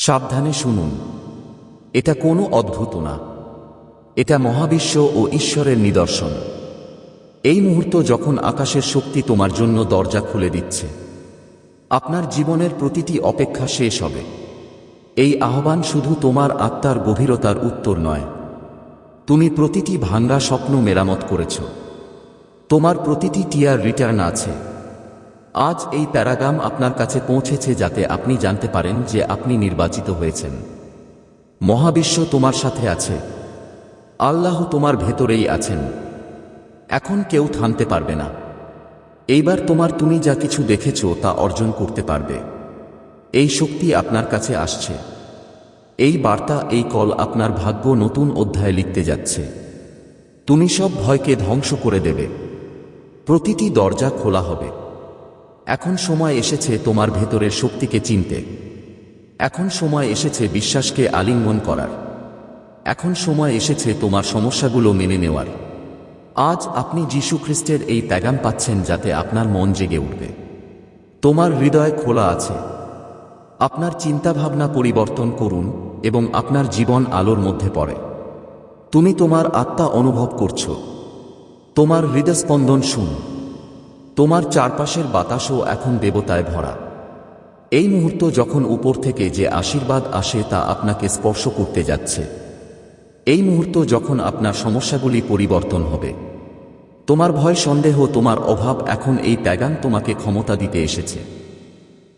সাবধানে শুনুন। এটা কোনো অদ্ভুত না। এটা মহাবিশ্ব ও ঈশ্বরের নিদর্শন। এই মুহূর্ত যখন আকাশের শক্তি তোমার জন্য দরজা খুলে দিচ্ছে, আপনার জীবনের প্রতিটি অপেক্ষা শেষ হবে। এই আহ্বান শুধু তোমার আত্মার গভীরতার উত্তর নয়। তুমি প্রতিটি ভাঙ্গা স্বপ্ন মেরামত করেছ। তোমার প্রতিটি টিয়ার রিটার্ন আছে। আজ এই প্যারাগ্রাম আপনার কাছে পৌঁছেছে যাতে আপনি জানতে পারেন যে আপনি নির্বাচিত হয়েছেন। মহাবিশ্ব তোমার সাথে আছে। আল্লাহ তোমার ভেতরেই আছেন। এখন কেউ থামতে পারবে না। এইবার তোমার তুমি যা কিছু দেখেছ তা অর্জন করতে পারবে। এই শক্তি আপনার কাছে আসছে। এই বার্তা, এই কল আপনার ভাগ্য নতুন অধ্যায় লিখতে যাচ্ছে। তুমি সব ভয়কে ধ্বংস করে দেবে। প্রতিটি দরজা খোলা হবে। এখন সময় এসেছে তোমার ভেতরের শক্তিকে চিনতে। এখন সময় এসেছে বিশ্বাসকে আলিঙ্গন করার। এখন সময় এসেছে তোমার সমস্যাগুলো মেনে নেওয়ার। আজ আপনি যীশু খ্রিস্টের এই প্যাগাম পাচ্ছেন যাতে আপনার মন জেগে উঠবে। তোমার হৃদয় খোলা আছে। আপনার চিন্তাভাবনা পরিবর্তন করুন এবং আপনার জীবন আলোর মধ্যে পড়ে। তুমি তোমার আত্মা অনুভব করছ। তোমার হৃদস্পন্দন শুন। তোমার চারপাশের বাতাসও এখন দেবতায় ভরা। এই মুহূর্ত যখন উপর থেকে যে আশীর্বাদ আসে তা আপনাকে স্পর্শ করতে যাচ্ছে। এই মুহূর্ত যখন আপনার সমস্যাগুলি পরিবর্তন হবে। তোমার ভয়, সন্দেহ, তোমার অভাব এখন এই প্যাগান তোমাকে ক্ষমতা দিতে এসেছে।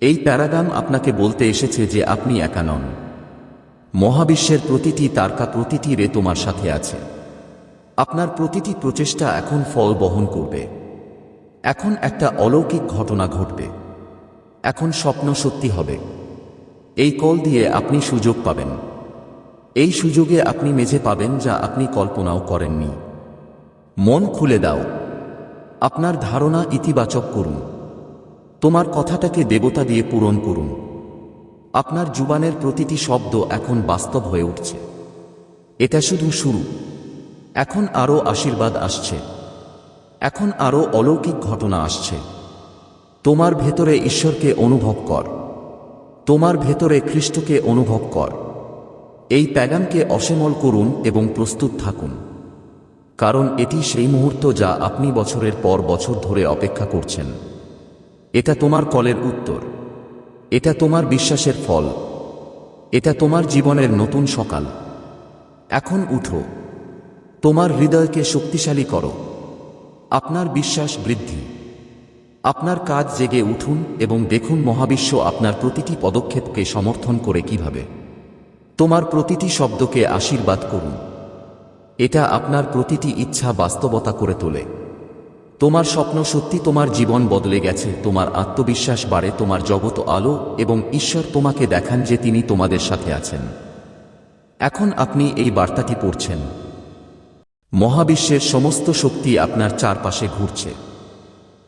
এই প্যারাগাম আপনাকে বলতে এসেছে যে আপনি একা নন। মহাবিশ্বের প্রতিটি তারকা প্রতিটি রে তোমার সাথে আছে। আপনার প্রতিটি প্রচেষ্টা এখন ফল বহন করবে। এখন একটা অলৌকিক ঘটনা ঘটবে। এখন স্বপ্ন সত্যি হবে। এই কল দিয়ে আপনি সুযোগ পাবেন। এই সুযোগে আপনি মেঝে পাবেন যা আপনি কল্পনাও করেননি। মন খুলে দাও। আপনার ধারণা ইতিবাচক করুন। তোমার কথাটাকে দেবতা দিয়ে পূরণ করুন। আপনার জুবানের প্রতিটি শব্দ এখন বাস্তব হয়ে উঠছে। এটা শুধু শুরু। এখন আরও আশীর্বাদ আসছে। এখন আরও অলৌকিক ঘটনা আসছে। তোমার ভেতরে ঈশ্বরকে অনুভব কর। তোমার ভেতরে খ্রিস্টকে অনুভব কর। এই প্যাগানকে অসেমল করুন এবং প্রস্তুত থাকুন। কারণ এটি সেই মুহূর্ত যা আপনি বছরের পর বছর ধরে অপেক্ষা করছেন। এটা তোমার কলের উত্তর। এটা তোমার বিশ্বাসের ফল। এটা তোমার জীবনের নতুন সকাল। এখন উঠো। তোমার হৃদয়কে শক্তিশালী করো। আপনার বিশ্বাস বৃদ্ধি। আপনার কাজ জেগে উঠুন এবং দেখুন মহাবিশ্ব আপনার প্রতিটি পদক্ষেপকে সমর্থন করে কীভাবে। তোমার প্রতিটি শব্দকে আশীর্বাদ করুন। এটা আপনার প্রতিটি ইচ্ছা বাস্তবতা করে তোলে। তোমার স্বপ্ন সত্যি তোমার জীবন বদলে গেছে, তোমার আত্মবিশ্বাস বাড়ে, তোমার জগৎ আলো এবং ঈশ্বর তোমাকে দেখান যে তিনি তোমাদের সাথে আছেন। এখন আপনি এই বার্তাটি পড়ছেন। মহাবিশ্বের সমস্ত শক্তি আপনার চারপাশে ঘুরছে।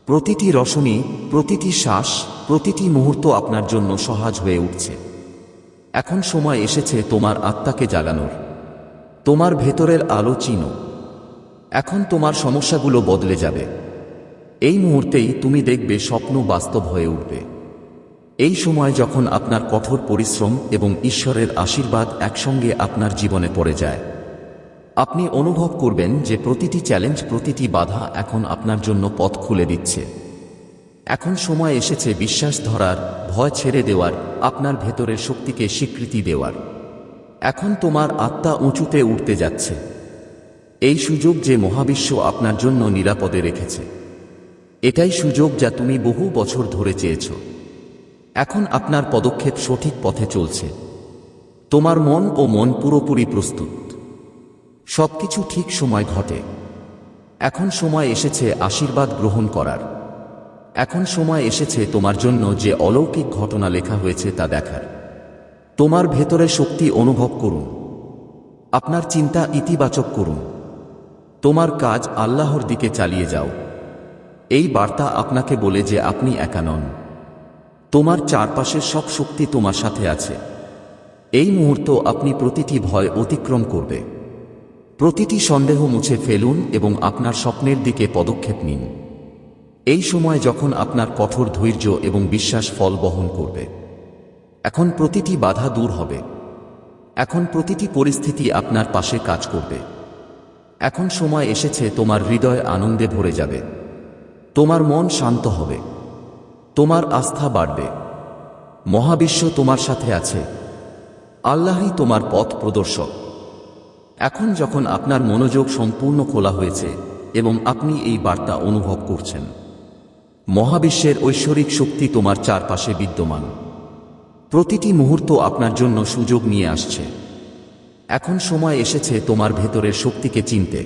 প্রতিটি রশনি, প্রতিটি শ্বাস, প্রতিটি মুহূর্ত আপনার জন্য সহজ হয়ে উঠছে। এখন সময় এসেছে তোমার আত্মাকে জাগানোর। তোমার ভেতরের আলো চিনো। এখন তোমার সমস্যাগুলো বদলে যাবে। এই মুহূর্তেই তুমি দেখবে স্বপ্ন বাস্তব হয়ে উঠবে। এই সময় যখন আপনার কঠোর পরিশ্রম এবং ঈশ্বরের আশীর্বাদ একসঙ্গে আপনার জীবনে পড়ে যায়। আপনি অনুভব করবেন যে প্রতিটি চ্যালেঞ্জ, প্রতিটি বাধা এখন আপনার জন্য পথ খুলে দিচ্ছে। এখন সময় এসেছে বিশ্বাস ধরার, ভয় ছেড়ে দেওয়ার, আপনার ভেতরের শক্তিকে স্বীকৃতি দেওয়ার। এখন তোমার আত্মা উঁচুতে উঠতে যাচ্ছে। এই সুযোগ যে মহাবিশ্ব আপনার জন্য নিরাপদে রেখেছে। এটাই সুযোগ যা তুমি বহু বছর ধরে চেয়েছ। এখন আপনার পদক্ষেপ সঠিক পথে চলছে। তোমার মন ও মন পুরোপুরি প্রস্তুত। সবকিছু ঠিক সময় ঘটে। এখন সময় এসেছে আশীর্বাদ গ্রহণ করার। এখন সময় এসেছে তোমার জন্য যে অলৌকিক ঘটনা লেখা হয়েছে তা দেখার। তোমার ভেতরে শক্তি অনুভব করুন। আপনার চিন্তা ইতিবাচক করুন। তোমার কাজ আল্লাহর দিকে চালিয়ে যাও। এই বার্তা আপনাকে বলে যে আপনি একা নন। তোমার চারপাশের সব শক্তি তোমার সাথে আছে। এই মুহূর্ত আপনি প্রতিটি ভয় অতিক্রম করবে। প্রতিটি সন্দেহ মুছে ফেলুন এবং আপনার স্বপ্নের দিকে পদক্ষেপ নিন। এই সময় যখন আপনার কঠোর ধৈর্য এবং বিশ্বাস ফল বহন করবে। এখন প্রতিটি বাধা দূর হবে। এখন প্রতিটি পরিস্থিতি আপনার পাশে কাজ করবে। এখন সময় এসেছে তোমার হৃদয় আনন্দে ভরে যাবে। তোমার মন শান্ত হবে। তোমার আস্থা বাড়বে। মহাবিশ্ব তোমার সাথে আছে। আল্লাহই তোমার পথ প্রদর্শক। এখন যখন আপনার মনোযোগ সম্পূর্ণ খোলা হয়েছে এবং আপনি এই বার্তা অনুভব করছেন, মহাবিশ্বের ঐশ্বরিক শক্তি তোমার চারপাশে বিদ্যমান। প্রতিটি মুহূর্ত আপনার জন্য সুযোগ নিয়ে আসছে। এখন সময় এসেছে তোমার ভেতরের শক্তিকে চিনতে।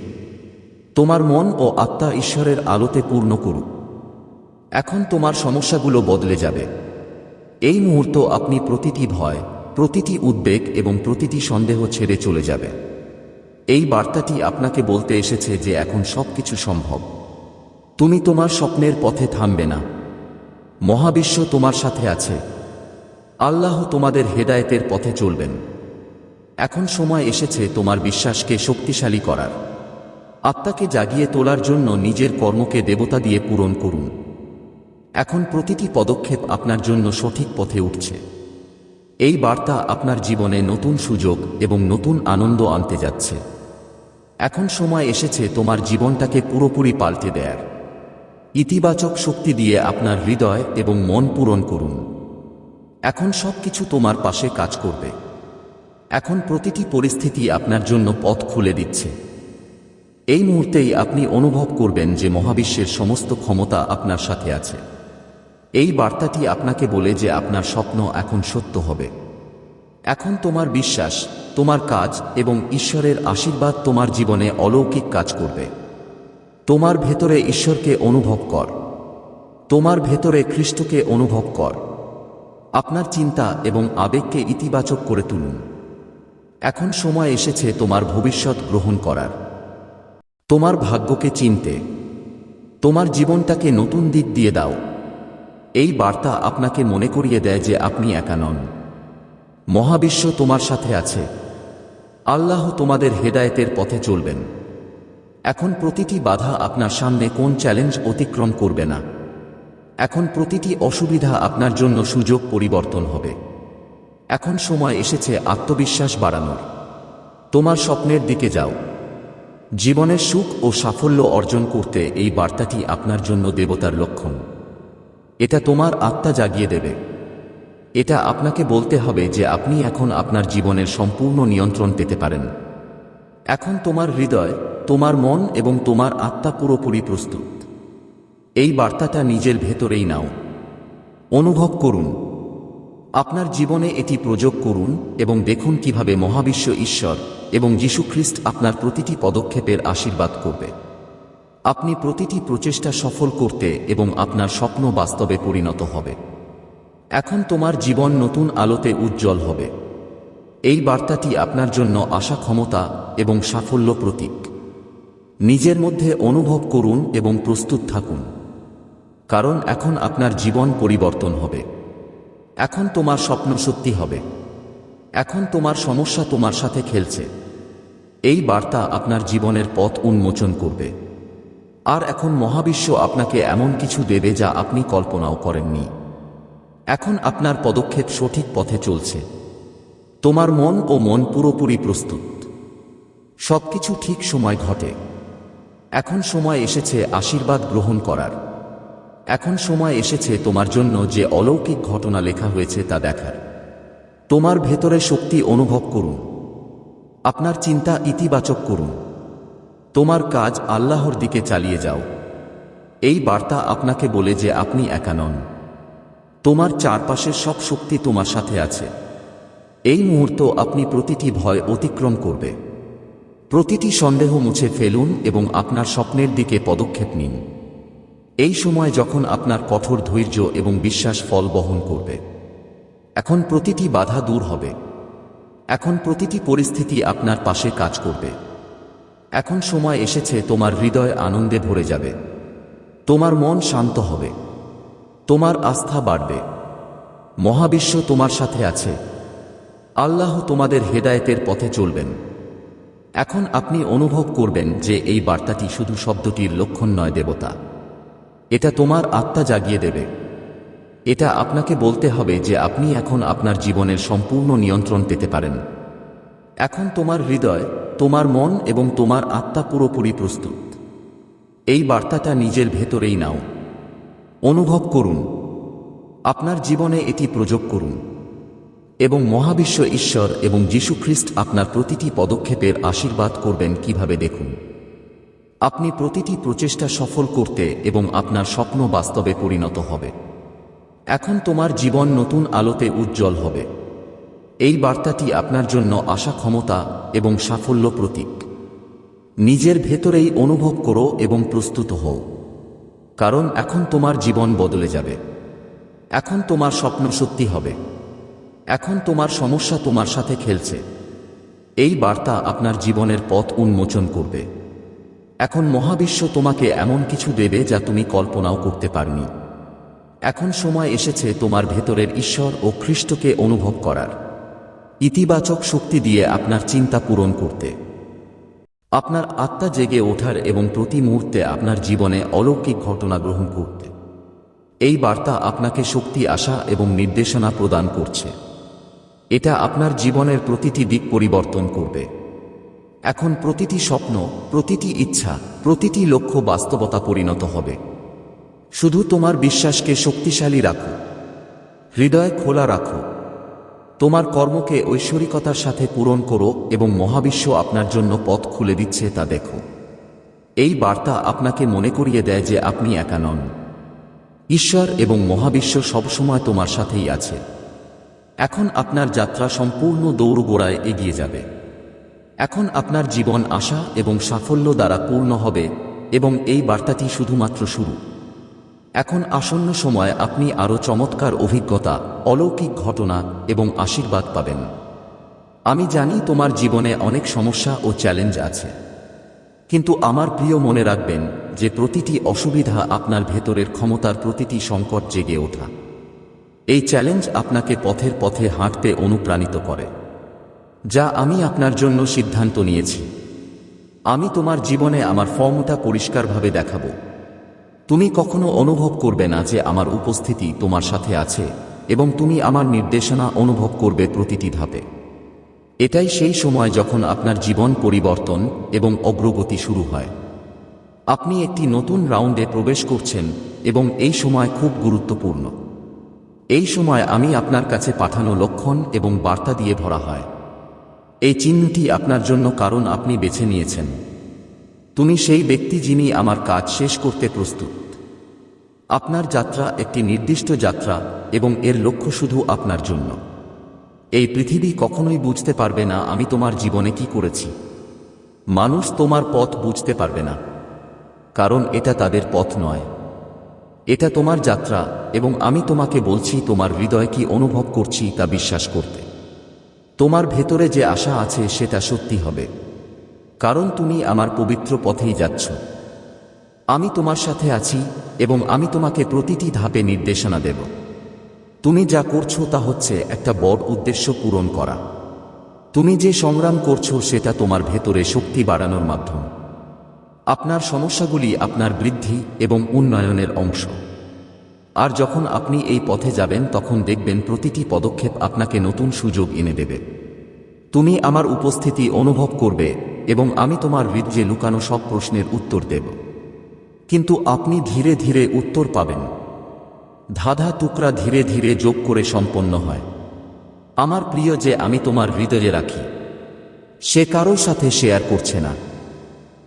তোমার মন ও আত্মা ঈশ্বরের আলোতে পূর্ণ করুক। এখন তোমার সমস্যাগুলো বদলে যাবে। এই মুহূর্ত আপনি প্রতিটি ভয়, প্রতিটি উদ্বেগ এবং প্রতিটি সন্দেহ ছেড়ে চলে যাবে। এই বার্তাটি আপনাকে বলতে এসেছে যে এখন সবকিছু সম্ভব। তুমি তোমার স্বপ্নের পথে থামবে না। মহাবিশ্ব তোমার সাথে আছে। আল্লাহ তোমাদের হেদায়েতের পথে চলবেন। এখন সময় এসেছে তোমার বিশ্বাসকে শক্তিশালী করার। আত্মাকে জাগিয়ে তোলার জন্য নিজের কর্মকে দেবতা দিয়ে পূরণ করুন। এখন প্রতিটি পদক্ষেপ আপনার জন্য সঠিক পথে উঠছে। এই বার্তা আপনার জীবনে নতুন সুযোগ এবং নতুন আনন্দ আনতে যাচ্ছে। এখন সময় এসেছে তোমার জীবনটাকে পুরোপুরি পাল্টে দেয়ার। ইতিবাচক শক্তি দিয়ে আপনার হৃদয় এবং মন পূরণ করুন। এখন সবকিছু তোমার পাশে কাজ করবে। এখন প্রতিটি পরিস্থিতি আপনার জন্য পথ খুলে দিচ্ছে। এই মুহূর্তেই আপনি অনুভব করবেন যে মহাবিশ্বের সমস্ত ক্ষমতা আপনার সাথে আছে। এই বার্তাটি আপনাকে বলে যে আপনার স্বপ্ন এখন সত্য হবে। এখন তোমার বিশ্বাস, তোমার কাজ এবং ঈশ্বরের আশীর্বাদ তোমার জীবনে অলৌকিক কাজ করবে। তোমার ভেতরে ঈশ্বরকে অনুভব কর। তোমার ভেতরে খ্রিস্টকে অনুভব কর। আপনার চিন্তা এবং আবেগকে ইতিবাচক করে তুলুন। এখন সময় এসেছে তোমার ভবিষ্যৎ গ্রহণ করার। তোমার ভাগ্যকে চিনতে। তোমার জীবনটাকে নতুন দিক দিয়ে দাও। এই বার্তা আপনাকে মনে করিয়ে দেয় যে আপনি একা নন। মহাবিশ্ব তোমার সাথে আছে। আল্লাহ তোমাদের হেদায়েতের পথে চলবেন। এখন প্রতিটি বাধা আপনার সামনে কোন চ্যালেঞ্জ অতিক্রম করবে না। এখন প্রতিটি অসুবিধা আপনার জন্য সুযোগ পরিবর্তন হবে। এখন সময় এসেছে আত্মবিশ্বাস বাড়ানোর। তোমার স্বপ্নের দিকে যাও। জীবনের সুখ ও সাফল্য অর্জন করতে এই বার্তাটি আপনার জন্য দেবতার লক্ষণ। এটা তোমার আত্মা জাগিয়ে দেবে। এটা আপনাকে বলতে হবে যে আপনি এখন আপনার জীবনের সম্পূর্ণ নিয়ন্ত্রণ পেতে পারেন। এখন তোমার হৃদয়, তোমার মন এবং তোমার আত্মা পুরোপুরি প্রস্তুত। এই বার্তাটা নিজের ভেতরেই নাও। অনুভব করুন। আপনার জীবনে এটি প্রযোগ করুন এবং দেখুন কীভাবে মহাবিশ্ব ঈশ্বর এবং যীশুখ্রিস্ট আপনার প্রতিটি পদক্ষেপের আশীর্বাদ করবে। আপনি প্রতিটি প্রচেষ্টা সফল করতে এবং আপনার স্বপ্ন বাস্তবে পরিণত হবে। এখন তোমার জীবন নতুন আলোতে উজ্জ্বল হবে। এই বার্তাটি আপনার জন্য আশা ক্ষমতা এবং সাফল্য প্রতীক। নিজের মধ্যে অনুভব করুন এবং প্রস্তুত থাকুন। কারণ এখন আপনার জীবন পরিবর্তন হবে। এখন তোমার স্বপ্ন সত্যি হবে। এখন তোমার সমস্যা তোমার সাথে খেলছে। এই বার্তা আপনার জীবনের পথ উন্মোচন করবে। আর এখন মহাবিশ্ব আপনাকে এমন কিছু দেবে যা আপনি কল্পনাও করেননি। এখন আপনার পদক্ষেপ সঠিক পথে চলছে। তোমার মন ও মন পুরোপুরি প্রস্তুত। সবকিছু ঠিক সময় ঘটে। এখন সময় এসেছে আশীর্বাদ গ্রহণ করার। এখন সময় এসেছে তোমার জন্য যে অলৌকিক ঘটনা লেখা হয়েছে তা দেখার। তোমার ভেতরে শক্তি অনুভব করুন। আপনার চিন্তা ইতিবাচক করুন। তোমার কাজ আল্লাহর দিকে চালিয়ে যাও। এই বার্তা আপনাকে বলে যে আপনি একা নন। তোমার চারপাশের সব শক্তি তোমার সাথে আছে। এই মুহূর্ত আপনি প্রতিটি ভয় অতিক্রম করবে। প্রতিটি সন্দেহ মুছে ফেলুন এবং আপনার স্বপ্নের দিকে পদক্ষেপ নিন। এই সময় যখন আপনার কঠোর ধৈর্য এবং বিশ্বাস ফল বহন করবে। এখন প্রতিটি বাধা দূর হবে। এখন প্রতিটি পরিস্থিতি আপনার পাশে কাজ করবে। এখন সময় এসেছে তোমার হৃদয় আনন্দে ভরে যাবে। তোমার মন শান্ত হবে। তোমার আস্থা বাড়বে। মহাবিশ্ব তোমার সাথে আছে। আল্লাহ তোমাদের হেদায়েতের পথে চলবেন। এখন আপনি অনুভব করবেন যে এই বার্তাটি শুধু শব্দটির লক্ষণ নয়, দেবতা। এটা তোমার আত্মা জাগিয়ে দেবে। এটা আপনাকে বলতে হবে যে আপনি এখন আপনার জীবনের সম্পূর্ণ নিয়ন্ত্রণ পেতে পারেন। এখন তোমার হৃদয়, তোমার মন এবং তোমার আত্মা পুরোপুরি প্রস্তুত। এই বার্তাটা নিজের ভেতরেই নাও। অনুভব করুন। আপনার জীবনে এটি প্রযোগ করুন। এবং মহাবিশ্ব ঈশ্বর এবং যীশুখ্রিস্ট আপনার প্রতিটি পদক্ষেপের আশীর্বাদ করবেন কীভাবে দেখুন। আপনি প্রতিটি প্রচেষ্টা সফল করতে এবং আপনার স্বপ্ন বাস্তবে পরিণত হবে। এখন তোমার জীবন নতুন আলোতে উজ্জ্বল হবে। এই বার্তাটি আপনার জন্য আশা ক্ষমতা এবং সাফল্য প্রতীক। নিজের ভেতরেই অনুভব করো এবং প্রস্তুত হও। কারণ এখন তোমার জীবন বদলে যাবে। এখন তোমার স্বপ্ন সত্যি হবে। এখন তোমার সমস্যা তোমার সাথে খেলছে। এই বার্তা আপনার জীবনের পথ উন্মোচন করবে। এখন মহাবিশ্ব তোমাকে এমন কিছু দেবে যা তুমি কল্পনাও করতে পারনি। এখন সময় এসেছে তোমার ভেতরের ঈশ্বর ও খ্রিস্টকে অনুভব করার। ইতিবাচক শক্তি দিয়ে আপনার চিন্তা পূরণ করতে। আপনার আত্মা জেগে ওঠার এবং প্রতি মুহূর্তে আপনার জীবনে অলৌকিক ঘটনা গ্রহণ করতে। এই বার্তা আপনাকে শক্তি, আশা এবং নির্দেশনা প্রদান করছে। এটা আপনার জীবনের প্রতিটি দিক পরিবর্তন করবে। এখন প্রতিটি স্বপ্ন, প্রতিটি ইচ্ছা, প্রতিটি লক্ষ্য বাস্তবতা পরিণত হবে। শুধু তোমার বিশ্বাসকে শক্তিশালী রাখো। হৃদয় খোলা রাখো। তোমার কর্মকে ঐশ্বরিকতার সাথে পূরণ করো এবং মহাবিশ্ব আপনার জন্য পথ খুলে দিচ্ছে তা দেখো। এই বার্তা আপনাকে মনে করিয়ে দেয় যে আপনি একা নন। ঈশ্বর এবং মহাবিশ্ব সবসময় তোমার সাথেই আছে। এখন আপনার যাত্রা সম্পূর্ণ দৌড়গোড়ায় এগিয়ে যাবে। এখন আপনার জীবন আশা এবং সাফল্য দ্বারা পূর্ণ হবে এবং এই বার্তাটি শুধুমাত্র শুরু। এখন আসন্ন সময় আপনি আরও চমৎকার অভিজ্ঞতা, অলৌকিক ঘটনা এবং আশীর্বাদ পাবেন। আমি জানি তোমার জীবনে অনেক সমস্যা ও চ্যালেঞ্জ আছে। কিন্তু আমার প্রিয় মনে রাখবেন যে প্রতিটি অসুবিধা আপনার ভেতরের ক্ষমতার প্রতিটি সংকট জেগে ওঠা। এই চ্যালেঞ্জ আপনাকে পথের পথে হাঁটতে অনুপ্রাণিত করে। যা আমি আপনার জন্য সিদ্ধান্ত নিয়েছি। আমি তোমার জীবনে আমার ফর্মটা পরিষ্কারভাবে দেখাবো। তুমি কখনো অনুভব করবে না যে আমার উপস্থিতি তোমার সাথে আছে এবং তুমি আমার নির্দেশনা অনুভব করবে প্রতিটি ধাপে। এটাই সেই সময় যখন আপনার জীবন পরিবর্তন এবং অগ্রগতি শুরু হয়। আপনি একটি নতুন রাউন্ডে প্রবেশ করছেন এবং এই সময় খুব গুরুত্বপূর্ণ। এই সময় আমি আপনার কাছে পাঠানো লক্ষণ এবং বার্তা দিয়ে ভরা হয়। এই চিহ্নটি আপনার জন্য কারণ আপনি বেছে নিয়েছেন। তুমি সেই ব্যক্তি যিনি আমার কাজ শেষ করতে প্রস্তুত। আপনার যাত্রা একটি নির্দিষ্ট যাত্রা এবং এর লক্ষ্য শুধু আপনার জন্য। এই পৃথিবী কখনোই বুঝতে পারবে না আমি তোমার জীবনে কি করেছি। মানুষ তোমার পথ বুঝতে পারবে না। কারণ এটা তাদের পথ নয়। এটা তোমার যাত্রা এবং আমি তোমাকে বলছি তোমার হৃদয় কি অনুভব করছি তা বিশ্বাস করতে। তোমার ভেতরে যে আশা আছে সেটা সত্যি হবে। কারণ তুমি আমার পবিত্র পথেই যাচ্ছ। আমি তোমার সাথে আছি এবং আমি তোমাকে প্রতিটি ধাপে নির্দেশনা দেব। তুমি যা করছ তা হচ্ছে একটা বড় উদ্দেশ্য পূরণ করা। তুমি যে সংগ্রাম করছ সেটা তোমার ভেতরে শক্তি বাড়ানোর মাধ্যম। আপনার সমস্যাগুলি আপনার বৃদ্ধি এবং উন্নয়নের অংশ। আর যখন আপনি এই পথে যাবেন, তখন দেখবেন প্রতিটি পদক্ষেপ আপনাকে নতুন সুযোগ এনে দেবে। তুমি আমার উপস্থিতি অনুভব করবে এবং আমি তোমার হৃদয়ে লুকানো সব প্রশ্নের উত্তর দেব। কিন্তু আপনি ধীরে ধীরে উত্তর পাবেন। ধাঁধা টুকরা ধীরে ধীরে যোগ করে সম্পন্ন হয়। আমার প্রিয় যে আমি তোমার হৃদয়ে রাখি, সে কারোর সাথে শেয়ার করছে না।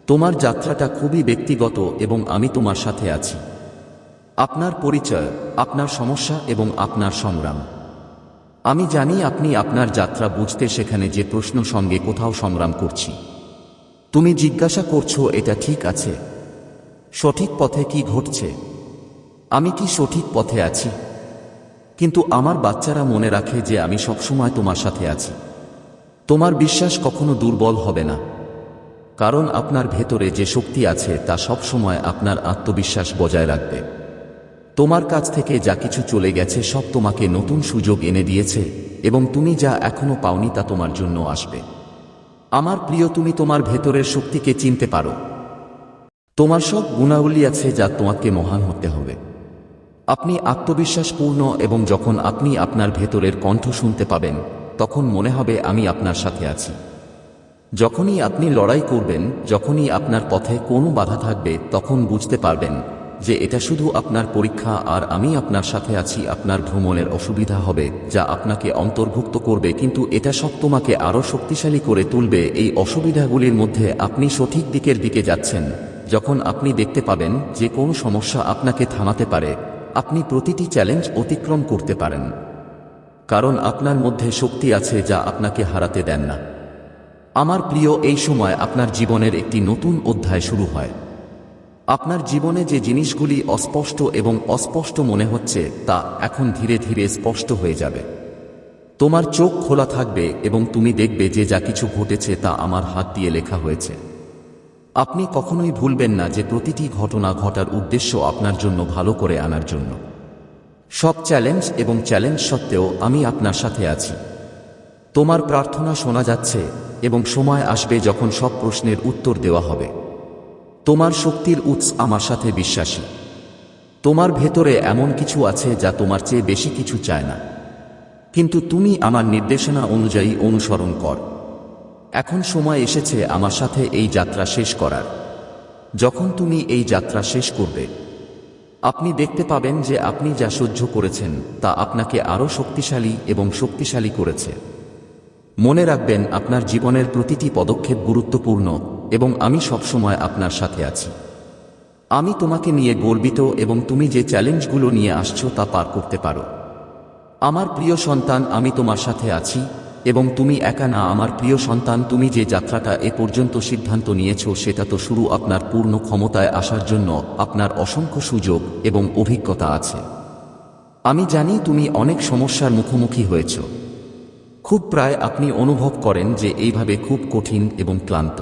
তোমার যাত্রাটা খুবই ব্যক্তিগত এবং আমি তোমার সাথে আছি। আপনার পরিচয়, আপনার সমস্যা এবং আপনার সংগ্রাম। আমি জানি আপনি আপনার যাত্রা বুঝতে সেখানে যে প্রশ্ন সঙ্গে কোথাও সংগ্রাম করছি। তুমি জিজ্ঞাসা করছ, এটা ঠিক আছে। সঠিক পথে কি ঘটছে? আমি কি সঠিক পথে আছি? কিন্তু আমার বাচ্চারা মনে রাখে যে আমি সবসময় তোমার সাথে আছি। তোমার বিশ্বাস কখনো দুর্বল হবে না। কারণ আপনার ভেতরে যে শক্তি আছে, তা সবসময় আপনার আত্মবিশ্বাস বজায় রাখবে। তোমার কাছ থেকে যা কিছু চলে গেছে, সব তোমাকে নতুন সুযোগ এনে দিয়েছে, এবং তুমি যা এখনও পাওনি তা তোমার জন্য আসবে। আমার প্রিয়, তুমি তোমার ভেতরের শক্তিকে চিনতে পারো। তোমার সব গুণাবলী আছে যা তোমাকে মহান হতে হবে। আপনি আত্মবিশ্বাসপূর্ণ এবং যখন আপনি আপনার ভেতরের কণ্ঠ শুনতে পাবেন, তখন মনে হবে আমি আপনার সাথে আছি। যখনই আপনি লড়াই করবেন, যখনই আপনার পথে কোনো বাধা থাকবে, তখন বুঝতে পারবেন যে এটা শুধু আপনার পরীক্ষা আর আমি আপনার সাথে আছি, আপনার ভ্রমণের অসুবিধা হবে, যা আপনাকে অন্তর্ভুক্ত করবে, কিন্তু এটা সব তোমাকে আরও শক্তিশালী করে তুলবে। এই অসুবিধাগুলির মধ্যে আপনি সঠিক দিকের দিকে যাচ্ছেন। যখন আপনি দেখতে পাবেন যে কোন সমস্যা আপনাকে থামাতে পারে, আপনি প্রতিটি চ্যালেঞ্জ অতিক্রম করতে পারেন। কারণ আপনার মধ্যে শক্তি আছে যা আপনাকে হারাতে দেন না। আমার প্রিয়, এই সময় আপনার জীবনের একটি নতুন অধ্যায় শুরু হয়। আপনার জীবনে যে জিনিসগুলি অস্পষ্ট এবং অস্পষ্ট মনে হচ্ছে, তা এখন ধীরে ধীরে স্পষ্ট হয়ে যাবে। তোমার চোখ খোলা থাকবে এবং তুমি দেখবে যে যা কিছু ঘটেছে তা আমার হাত দিয়ে লেখা হয়েছে। আপনি কখনোই ভুলবেন না যে প্রতিটি ঘটনা ঘটার উদ্দেশ্য আপনার জন্য ভালো করে আনার জন্য। সব চ্যালেঞ্জ এবং চ্যালেঞ্জ সত্ত্বেও আমি আপনার সাথে আছি। তোমার প্রার্থনা শোনা যাচ্ছে এবং সময় আসবে যখন সব প্রশ্নের উত্তর দেওয়া হবে। তোমার শক্তির উৎস আমার সাথে বিশ্বাসী। তোমার ভেতরে এমন কিছু আছে যা তোমার চেয়ে বেশি কিছু চায় না। কিন্তু তুমি আমার নির্দেশনা অনুযায়ী অনুসরণ কর। এখন সময় এসেছে আমার সাথে এই যাত্রা শেষ করার। যখন তুমি এই যাত্রা শেষ করবে, আপনি দেখতে পাবেন যে আপনি যা সহ্য করেছেন তা আপনাকে আরও শক্তিশালী এবং শক্তিশালী করেছে। মনে রাখবেন, আপনার জীবনের প্রতিটি পদক্ষেপ গুরুত্বপূর্ণ। এবং আমি সবসময় আপনার সাথে আছি। আমি তোমাকে নিয়ে গর্বিত এবং তুমি যে চ্যালেঞ্জগুলো নিয়ে আসছো তা পার করতে পারো। আমার প্রিয় সন্তান, আমি তোমার সাথে আছি এবং তুমি একা না। আমার প্রিয় সন্তান, তুমি যে যাত্রাটা এ পর্যন্ত সিদ্ধান্ত নিয়েছ সেটা তো শুরু আপনার পূর্ণ ক্ষমতায় আসার জন্য আপনার অসংখ্য সুযোগ এবং অভিজ্ঞতা আছে। আমি জানি তুমি অনেক সমস্যার মুখোমুখি হয়েছ। খুব প্রায় আপনি অনুভব করেন যে এইভাবে খুব কঠিন এবং ক্লান্ত।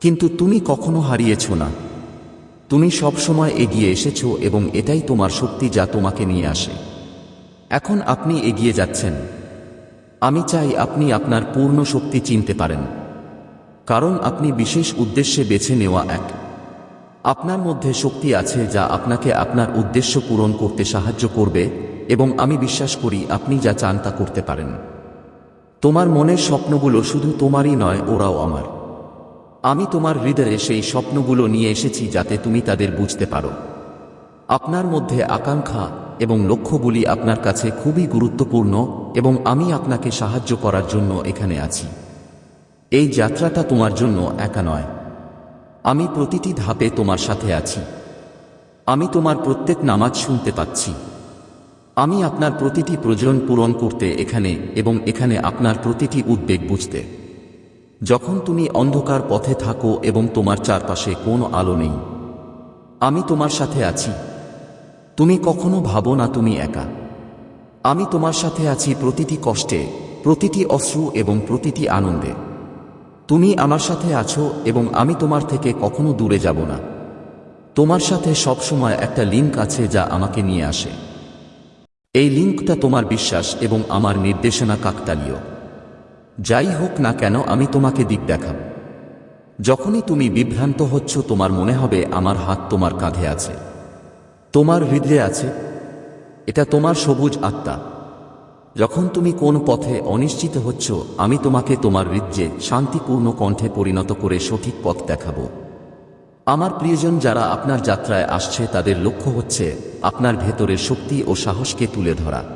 কিন্তু তুমি কখনো হারিয়েছ না। তুমি সবসময় এগিয়ে এসেছ এবং এটাই তোমার শক্তি যা তোমাকে নিয়ে আসে। এখন আপনি এগিয়ে যাচ্ছেন। আমি চাই আপনি আপনার পূর্ণ শক্তি চিনতে পারেন। কারণ আপনি বিশেষ উদ্দেশ্যে বেছে নেওয়া এক। আপনার মধ্যে শক্তি আছে যা আপনাকে আপনার উদ্দেশ্য পূরণ করতে সাহায্য করবে এবং আমি বিশ্বাস করি আপনি যা চান তা করতে পারেন। তোমার মনের স্বপ্নগুলো শুধু তোমারই নয়, ওরাও আমার। আমি তোমার হৃদয়ে সেই স্বপ্নগুলো নিয়ে এসেছি যাতে তুমি তাদের বুঝতে পারো। আপনার মধ্যে আকাঙ্ক্ষা এবং লক্ষ্যগুলি আপনার কাছে খুবই গুরুত্বপূর্ণ এবং আমি আপনাকে সাহায্য করার জন্য এখানে আছি। এই যাত্রাটা তোমার জন্য একা নয়। আমি প্রতিটি ধাপে তোমার সাথে আছি। আমি তোমার প্রত্যেক নামাজ শুনতে পাচ্ছি। আমি আপনার প্রতিটি প্রয়োজন পূরণ করতে এখানে এবং এখানে আপনার প্রতিটি উদ্বেগ বুঝতে। যখন তুমি অন্ধকার পথে থাকো এবং তোমার চারপাশে কোনো আলো নেই, আমি তোমার সাথে আছি। তুমি কখনো ভাবো না তুমি একা। আমি তোমার সাথে আছি প্রতিটি কষ্টে, প্রতিটি অশ্রু এবং প্রতিটি আনন্দে। তুমি আমার সাথে আছো এবং আমি তোমার থেকে কখনো দূরে যাব না। তোমার সাথে সবসময় একটা লিঙ্ক আছে যা আমাকে নিয়ে আসে। এই লিঙ্কটা তোমার বিশ্বাস এবং আমার নির্দেশনা কাকতালীয়। যাই হোক না কেন আমি তোমাকে দিক দেখাব। যখনই তুমি বিভ্রান্ত হচ্ছ, তোমার মনে হবে আমার হাত তোমার কাঁধে আছে। তোমার হৃদয়ে আছে। এটা তোমার সবুজ আত্মা। যখন তুমি কোন পথে অনিশ্চিত হচ্ছ, আমি তোমাকে তোমার হৃদয়ে শান্তিপূর্ণ কণ্ঠে পরিণত করে সঠিক পথ দেখাবো। আমার প্রিয়জন, যারা আপনার যাত্রায় আসছে, তাদের লক্ষ্য হচ্ছে আপনার ভেতরের শক্তি ও সাহসকে তুলে ধরা।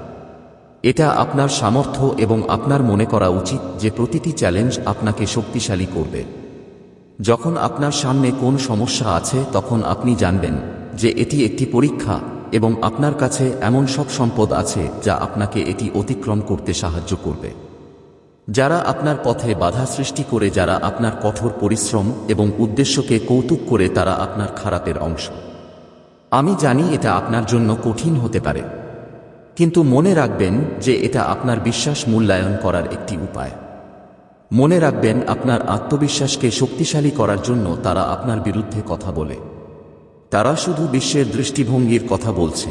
এটা আপনার সামর্থ্য এবং আপনার মনে করা উচিত যে প্রতিটি চ্যালেঞ্জ আপনাকে শক্তিশালী করবে। যখন আপনার সামনে কোন সমস্যা আছে, তখন আপনি জানবেন যে এটি একটি পরীক্ষা এবং আপনার কাছে এমন সব সম্পদ আছে যা আপনাকে এটি অতিক্রম করতে সাহায্য করবে। যারা আপনার পথে বাধা সৃষ্টি করে, যারা আপনার কঠোর পরিশ্রম এবং উদ্দেশ্যকে কৌতুক করে, তারা আপনার খারাপের অংশ। আমি জানি এটা আপনার জন্য কঠিন হতে পারে। কিন্তু মনে রাখবেন যে এটা আপনার বিশ্বাস মূল্যায়ন করার একটি উপায়। মনে রাখবেন আপনার আত্মবিশ্বাসকে শক্তিশালী করার জন্য তারা আপনার বিরুদ্ধে কথা বলে। তারা শুধু বিশ্বের দৃষ্টিভঙ্গির কথা বলছে।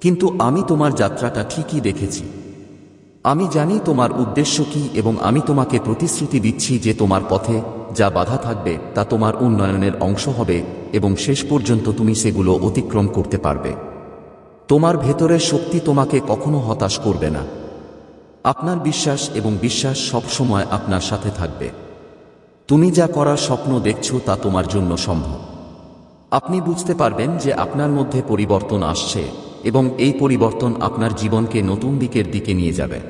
কিন্তু আমি তোমার যাত্রাটা ঠিকই দেখেছি। আমি জানি তোমার উদ্দেশ্য কি এবং আমি তোমাকে প্রতিশ্রুতি দিচ্ছি যে তোমার পথে যা বাধা থাকবে তা তোমার উন্নয়নের অংশ হবে এবং শেষ পর্যন্ত তুমি সেগুলো অতিক্রম করতে পারবে। তোমার ভেতরের শক্তি তোমাকে কখনো হতাশ করবে না। আপনার বিশ্বাস এবং বিশ্বাস সব সময় আপনার সাথে থাকবে। তুমি যা করার স্বপ্ন দেখছ তা তোমার জন্য সম্ভব। আপনি বুঝতে পারবেন যে আপনার মধ্যে পরিবর্তন আসছে এবং এই পরিবর্তন আপনার জীবনকে নতুন দিকের দিকে নিয়ে যাবে।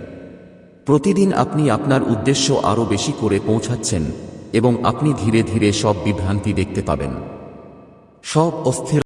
প্রতিদিন আপনি আপনার উদ্দেশ্য আরও বেশি করে পৌঁছাচ্ছেন এবং আপনি ধীরে ধীরে সব বিভ্রান্তি দেখতে পাবেন। সব অস্থির